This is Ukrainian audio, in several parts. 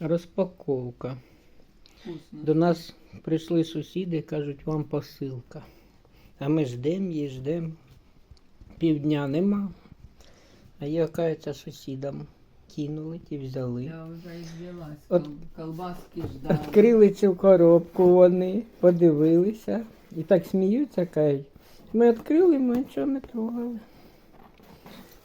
Розпаковка. Вкусно. До нас прийшли сусіди, кажуть, вам посилка. А ми ждем її, ждем. Півдня нема. А я, кажеться, сусідам кинули ті взяли. Я вже извелась. От- Колбаски ждала. Відкрили цю коробку вони, подивилися і так сміються, кажуть. Ми відкрили, ми нічого не трогали.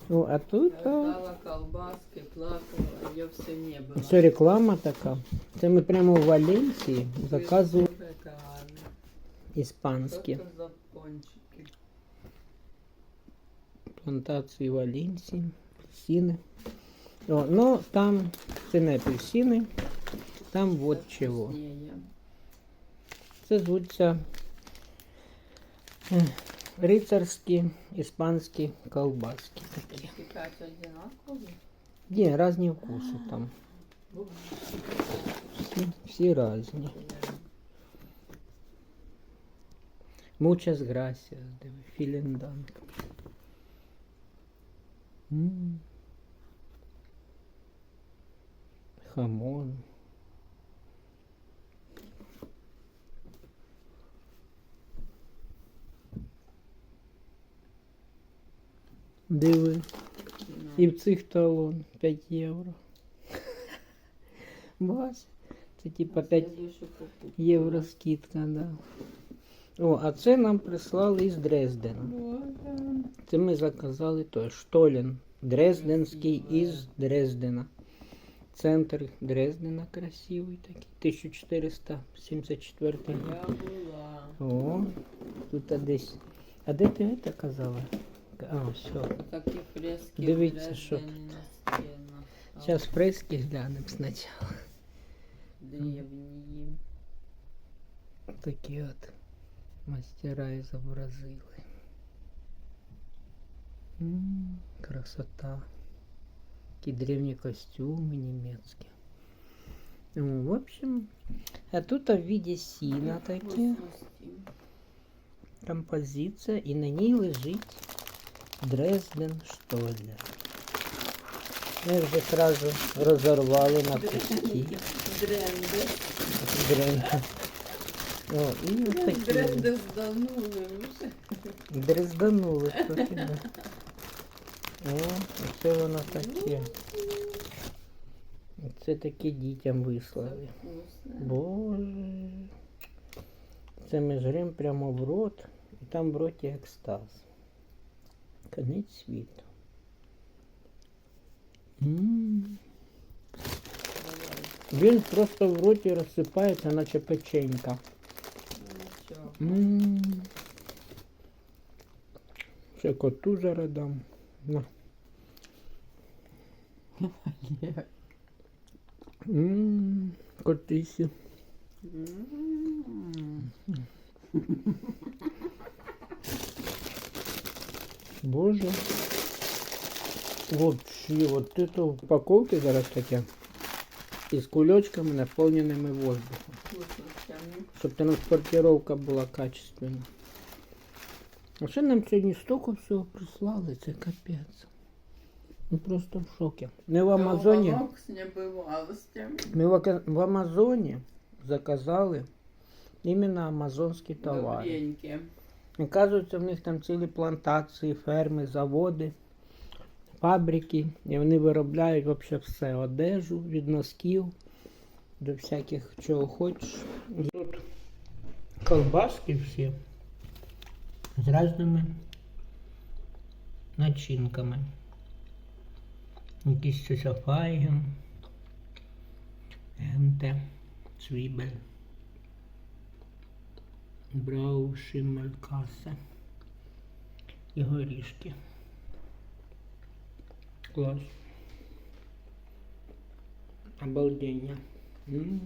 Ну, а тут Я ждала колбаски, плакала, ее все не было. це реклама така. Це ми прямо в Валенції заказували гарно. іспанські. Що це за пончики? плантації Валенсії, апельсини. О, ну там це не апельсини, там вот чого. Вкуснее. Це звуться е, рицарські іспанські колбаски такі. Эти пять одинаковые? Є різні вкуси там. Всі, всі різні. Muchas gracias, диви, vielen Dank. М. Хамон. Диви. І в цих талон 5 євро. Бачиш? Це типа 5 євро скидка, да. О, а це нам прислали із Дрездена. Це ми заказали той Штолін. Дрезденський із Дрездена. Центр Дрездена красивий такий. 1474 рік. Я була. О, тут десь. А де ти це казала? А, все. Такі фрески Дивіться, що Дрездені на стінах. А Зараз фрески глянемо спочатку. Древні. Такі от мастера зобразили. М, Красота. Такі древні костюми німецькі. Ну, в общем, а тут в виде сіна такі. Вкусності. Композиція і на ній лежить Дрезден Штойлер. Ми вже одразу розорвали на куски. Дренди. О, і ось такі. Дренди зданули вже. Дрезданули трохи. да. О, оце воно таке. Це таке дітям вислали. Боже. Це ми жрем прямо в рот, і там в роті екстаз. Конець світу. М. Він просто в роті розсипається, наче печенька. Нічого. М. Ще коту зараз дам. На. М, Котисі. Боже. Вообще, вот это упаковки зараз таке. Із кульочками, наповненими воздухом. Щоб транспортировка була качественна. А ще нам сьогодні стільки всього прислали, це капець. Ну просто в шокі. Ми в Амазоні. Ми в в Амазоні заказали іменно амазонські товари. Оказується, в них там цілі плантації, ферми, заводи, фабрики. І вони виробляють взагалі все. Одежу від носків до всяких чого хочеш. Тут колбаски всі з різними начинками. Якісь сосафайген, енте, цвібель. Брау Шиммелькасе і горішки. Клас. Обалдення. М.